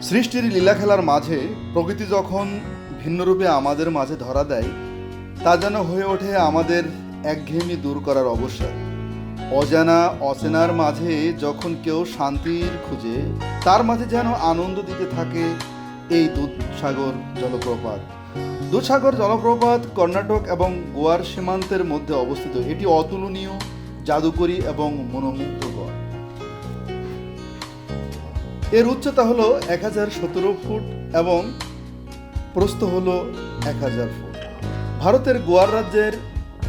সৃষ্টির লীলা খেলার মাঝে প্রকৃতি যখন ভিন্নরূপে আমাদের মাঝে ধরা দেয়, তা যেন হয়ে ওঠে আমাদের একঘেয়েমি দূর করার অবসর। অজানা অচেনার মাঝে যখন কেউ শান্তির খুঁজে, তার মাঝে যেন আনন্দ দিতে থাকে এই দুধসাগর জলপ্রপাত। দুধসাগর জলপ্রপাত কর্ণাটক এবং গোয়ার সীমান্তের মধ্যে অবস্থিত। এটি অতুলনীয়, জাদুকরী এবং মনোমুগ্ধকর। এর উচ্চতা হলো এক হাজার সতেরো ফুট এবং প্রস্থ হলো এক হাজার ফুট। ভারতের গোয়ার রাজ্যের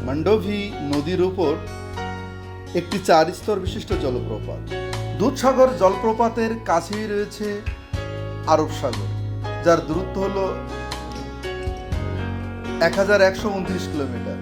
মান্ডভি নদীর উপর একটি চার স্তর বিশিষ্ট জলপ্রপাত। দুধসাগর জলপ্রপাতের কাছেই রয়েছে আরব সাগর, যার দূরত্ব হল এক হাজার একশো উনত্রিশ কিলোমিটার।